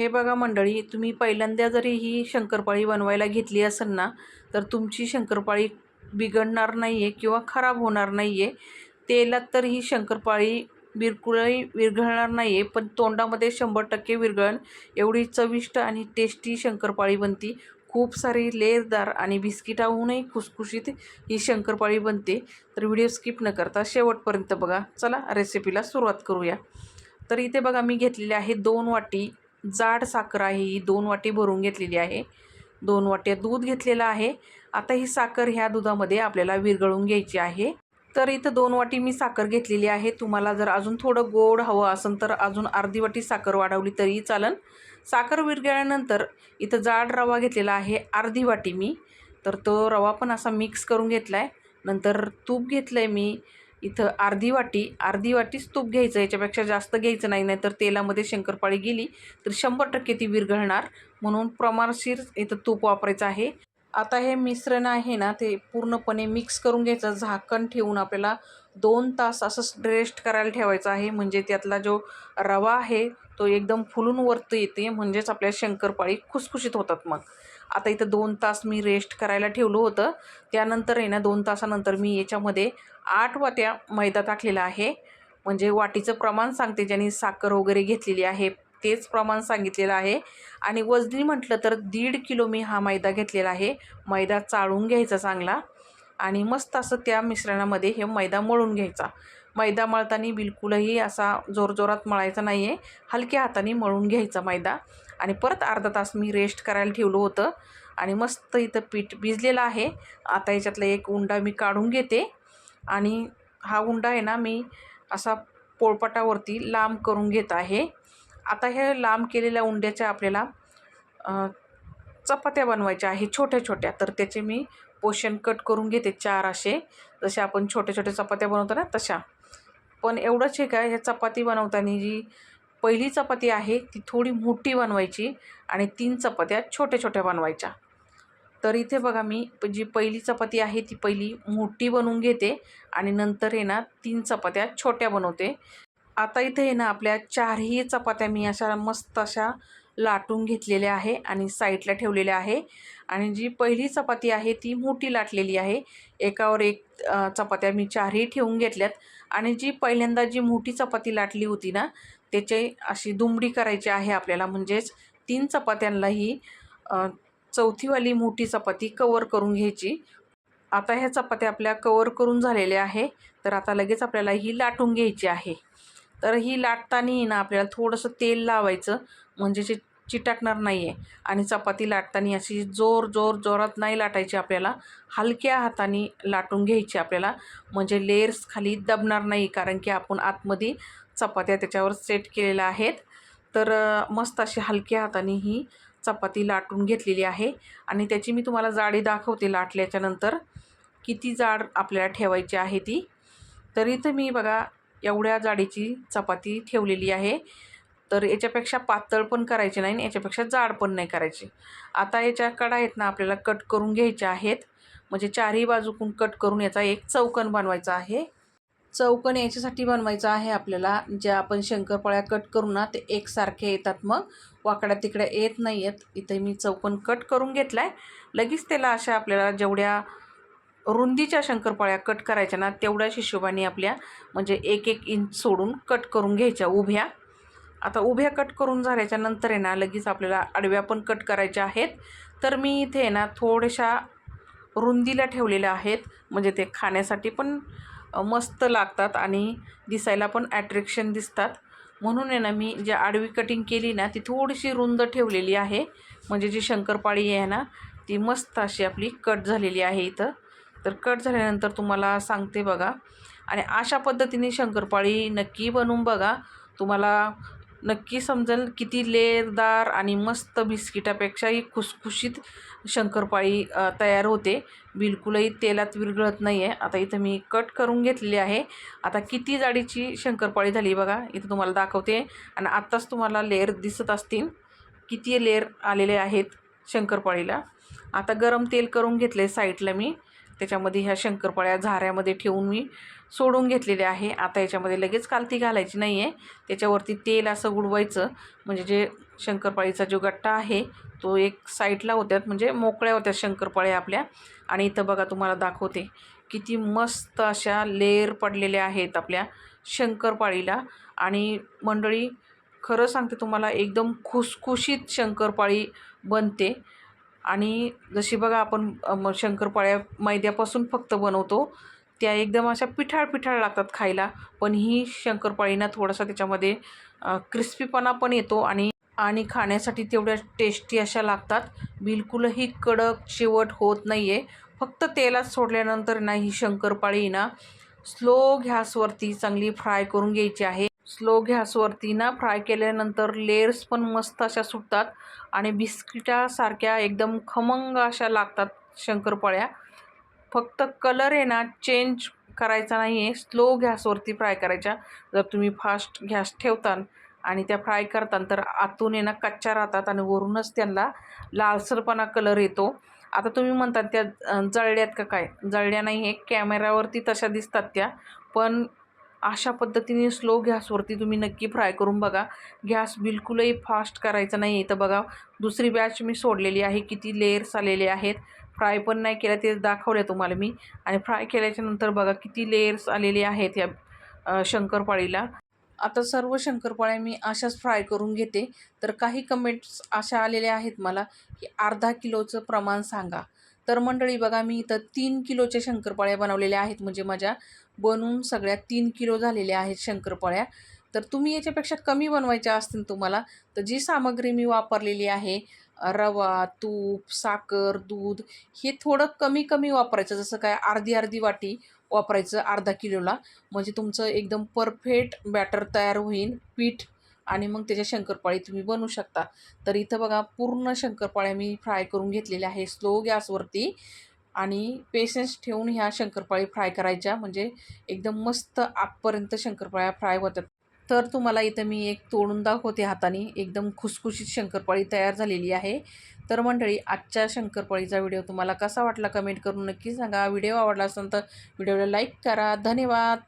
हे बघा मंडळी तुम्ही पहिल्यांदा जरी ही शंकरपाळी बनवायला घेतली असेल ना तर तुमची शंकरपाळी बिघडणार नाही आहे किंवा खराब होणार नाही आहे तेलात तर ही शंकरपाळी बिरकुळही विरघळणार नाही आहे पण तोंडामध्ये शंभर टक्के विरघळण एवढी चविष्ट आणि टेस्टी शंकरपाळी बनती. खूप सारी लेरदार आणि बिस्किटाहूनही खुसखुशीत ही शंकरपाळी बनते. तर व्हिडिओ स्किप न करता शेवटपर्यंत बघा. चला रेसिपीला सुरुवात करूया. तर इथे बघा मी घेतलेले आहे दोन वाटी जाड साखर आहे ही दोन वाटी भरून घेतलेली आहे. दोन वाट्या दूध घेतलेलं आहे. आता ही साखर ह्या दुधामध्ये आपल्याला विरघळून घ्यायची आहे. तर इथं दोन वाटी मी साखर घेतलेली आहे. तुम्हाला जर अजून थोडं गोड हवं असेल तर अजून अर्धी वाटी साखर वाढवली तरीही चालन. साखर विरघळल्यानंतर इथं जाड रवा घेतलेला आहे अर्धी वाटी मी. तर तो रवा पण असा मिक्स करून घेतला आहे नंतर तूप घेतलं आहे मी. इथं अर्धी वाटी अर्धी वाटीच तूप घ्यायचं याच्यापेक्षा जास्त घ्यायचं नाही नाही तर तेलामध्ये शंकरपाळी गेली तर शंभर टक्के ती विरघळणार. म्हणून प्रमाणशीर इथं तूप वापरायचं आहे. आता हे मिश्रण आहे ना ते पूर्णपणे मिक्स करून घ्यायचं. झाकण ठेवून आपल्याला दोन तास असं रेस्ट करायला ठेवायचं आहे. म्हणजे त्यातला जो रवा आहे तो एकदम फुलून वरती येते. म्हणजेच आपल्या शंकरपाळी खुसखुशीत होतात मग. आता इथं दोन तास मी रेस्ट करायला ठेवलं होतं. त्यानंतर आहे ना दोन तासानंतर मी याच्यामध्ये आठ वाट्या मैदा टाकलेला आहे. म्हणजे वाटीचं प्रमाण सांगते ज्यांनी साखर वगैरे घेतलेली आहे तेच प्रमाण सांगितलेलं आहे. आणि वजनी म्हटलं तर दीड किलो मी हा मैदा घेतलेला आहे. मैदा चाळून घ्यायचा चांगला आणि मस्त असं त्या मिश्रणामध्ये हे मैदा मळून घ्यायचा. मैदा मळताना बिलकुलही असा जोरजोरात मळायचा नाही आहे हलक्या हाताने मळून घ्यायचा मैदा. आणि परत अर्धा तास मी रेस्ट करायला ठेवलं होतं. आणि मस्त इथं पीठ भिजलेलं आहे. आता याच्यातला एक उंडा मी काढून घेते. आणि हा उंडा आहे ना मी असा पोळपाटावरती लांब करून घेत आहे. आता ह्या लांब केलेल्या उंड्याच्या आपल्याला चपात्या बनवायच्या आहे छोट्या छोट्या. तर त्याचे मी पोषण कट करून घेते चार असे. जसे आपण छोट्या छोट्या चपात्या बनवतो ना तशा. पण एवढंच हे काय ह्या चपाती बनवताना जी पहिली चपाती आहे ती थोडी मोठी बनवायची आणि तीन चपात्या छोट्या छोट्या बनवायच्या. तर इथे बघा मी जी पहिली चपाती आहे ती पहिली मोठी बनवून घेते आणि नंतर आहे ना तीन चपात्या छोट्या बनवते. आता इथे आहे ना आपल्या चारही चपात्या मी अशा मस्त अशा लाटून घेतलेल्या आहे आणि साईडला ठेवलेल्या आहे. आणि जी पहिली चपाती आहे ती मोठी लाटलेली आहे. एकावर एक चपात्या मी चारही ठेवून घेतल्यात. आणि जी पहिल्यांदा जी मोठी चपाती लाटली होती ना त्याचे अशी दुमडी करायची आहे आपल्याला. म्हणजेच तीन चपात्यांलाही चौथीवाली मोठी चपाती कवर करून घ्यायची. आता ह्या चपात्या आपल्या कवर करून झालेल्या आहे. तर आता लगेच आपल्याला ही लाटून घ्यायची आहे. तर ही लाटताना ना आपल्याला थोडंसं तेल लावायचं म्हणजे जे चिटकणार नाही आहे आणि चपाती लाटताना अशी जोर जोर जोरात नाही लाटायची आपल्याला. हलक्या हाताने लाटून घ्यायची आपल्याला. म्हणजे लेयर्स खाली दबणार नाही कारण की आपण आतमध्ये चपात्या त्याच्यावर सेट केलेल्या आहेत. तर मस्त अशी हलक्या हाताने ही चपाती लाटून घेतलेली आहे. आणि त्याची मी तुम्हाला जाडी दाखवते लाटल्याच्यानंतर किती जाड आपल्याला ठेवायची आहे ती. तर मी बघा एवढ्या जाडीची चपाती ठेवलेली आहे. तर याच्यापेक्षा पातळ पण करायची नाही आणि याच्यापेक्षा जाड पण नाही करायची. आता याच्या कडा आहेत ना आपल्याला कट करून घ्यायच्या आहेत. म्हणजे चारही बाजूकून कट करून याचा एक चौकन बनवायचा आहे. चौकन याच्यासाठी बनवायचं आहे आपल्याला. ज्या आपण शंकरपाळ्या कट करू ना ते एकसारखे येतात मग. वाकड्या तिकड्या येत नाही आहेत इथे मी चौकन कट करून घेतला आहे लगेच त्याला अशा आपल्याला जेवढ्या रुंदीच्या शंकरपाळ्या कट करायच्या ना तेवढ्याच हिशोबाने आपल्या म्हणजे एक एक इंच सोडून कट करून घ्यायच्या उभ्या. आता उभ्या कट करून झाल्याच्यानंतर आहे ना लगेच आपल्याला आडव्या पण कट करायच्या आहेत. तर मी इथे आहे ना थोड्याशा रुंदीला ठेवलेल्या आहेत. म्हणजे ते खाण्यासाठी पण मस्त लागतात आणि दिसायला पण ॲट्रॅक्शन दिसतात. म्हणून आहे ना मी जी आडवी कटिंग केली ना ती थोडीशी रुंद ठेवलेली आहे. म्हणजे जी शंकरपाळी आहे ना ती मस्त अशी आपली कट झालेली आहे इथं. तर कट झाल्यानंतर तुम्हाला सांगते बघा. आणि अशा पद्धतीने शंकरपाळी नक्की बनवून बघा. तुम्हाला नक्की समजेल किती लेरदार आणि मस्त बिस्किटापेक्षाही खुसखुशीत शंकरपाळी तयार होते. बिलकुलही तेलात विरघळत नाही आहे आता इथं मी कट करून घेतलेली आहे. आता किती जाडीची शंकरपाळी झाली बघा. इथं तुम्हाला दाखवते. आणि आत्ताच तुम्हाला लेअर दिसत असतील. किती लेअर आलेले आहेत शंकरपाळीला. आता गरम तेल करून घेतले साईडला मी. त्याच्यामध्ये ह्या शंकरपाळ्या झाऱ्यामध्ये ठेवून मी सोडून घेतलेले आहे. आता याच्यामध्ये लगेच कालती घालायची नाही आहे त्याच्यावरती तेल असं उडवायचं. म्हणजे जे शंकरपाळीचा जो गट्टा आहे तो एक साईडला होत्यात. म्हणजे मोकळ्या होत्या शंकरपाळ्या आपल्या. आणि इथं बघा तुम्हाला दाखवते. किती मस्त अशा लेअर पडलेल्या आहेत आपल्या शंकरपाळीला. आणि मंडळी खरं सांगते तुम्हाला एकदम खुसखुशीत शंकरपाळी बनते. आणि जशी बघा आपण म- शंकरपाळ्या मैद्यापासून फक्त बनवतो त्या एकदम अशा पिठाळ पिठाळ लागतात खायला. पण ही शंकरपाळीना थोडासा त्याच्यामध्ये क्रिस्पीपणा पण येतो आणि आणि खाण्यासाठी तेवढ्या टेस्टी अशा लागतात. बिलकुलही कडक शेवट होत नाही आहे फक्त तेलात सोडल्यानंतर ना ही शंकरपाळी ना स्लो गॅसवरती चांगली फ्राय करून घ्यायची आहे. स्लो गॅसवरती ना फ्राय केल्यानंतर लेयर्स पण मस्त अशा सुटतात आणि बिस्किटासारख्या एकदम खमंग अशा लागतात शंकरपाळ्या. फक्त कलर आहे ना चेंज करायचा नाही आहे स्लो गॅसवरती फ्राय करायच्या जर तुम्ही फास्ट गॅस ठेवतान आणि त्या फ्राय करतान तर आतून आहे ना कच्च्या राहतात आणि वरूनच त्यांना लालसरपणा कलर येतो. आता तुम्ही म्हणतात त्या जळल्यात का काय? जळल्या नाही आहे कॅमेऱ्यावरती तशा दिसतात त्या. पण अशा पद्धतीने स्लो गॅसवरती तुम्ही नक्की फ्राय करून बघा. गॅस बिलकुलही फास्ट करायचा नाही. आहे तर बघा दुसरी बॅच मी सोडलेली आहे. किती लेयर्स आलेले आहेत. फ्राय पण नाही केलं ते दाखवल्या तुम्हाला मी. आणि फ्राय केल्याच्यानंतर बघा किती लेयर्स आलेले आहेत या शंकरपाळीला. आता सर्व शंकरपाळ्या मी अशाच फ्राय करून घेते. तर काही कमेंट्स अशा आलेल्या आहेत मला की अर्धा किलोचं प्रमाण सांगा. तर मंडळी बघा मी इथं तीन किलोच्या शंकरपाळ्या बनवलेल्या आहेत म्हणजे माझ्या. बनवून सगळ्या तीन किलो झालेल्या आहेत शंकरपाळ्या. तर तुम्ही याच्यापेक्षा कमी बनवायच्या असतील तुम्हाला तर जी सामग्री मी वापरलेली आहे रवा तूप साखर दूध हे थोडं कमी कमी वापरायचं. जसं काय अर्धी अर्धी वाटी वापरायचं अर्धा किलोला. म्हणजे तुमचं एकदम परफेक्ट बॅटर तयार होईल पीठ आणि मग त्याच्या शंकरपाळी तुम्ही बनवू शकता. तर इथं बघा पूर्ण शंकरपाळ्या मी फ्राय करून घेतलेल्या आहे स्लो गॅसवरती आणि पेशन्स ठेवून ह्या शंकरपाळी फ्राय करायच्या. म्हणजे एकदम मस्त आतपर्यंत शंकरपाळ्या फ्राय होतात तर तुम्हाला इथं मी एक तोडून दाखवते हाताने. एकदम खुसखुशीत शंकरपाळी तयार झालेली आहे. तर मंडळी आजच्या शंकरपाळीचा व्हिडिओ तुम्हाला कसा वाटला? कमेंट करून नक्की सांगा. व्हिडिओ आवडला असेल तर व्हिडिओला लाईक करा. धन्यवाद!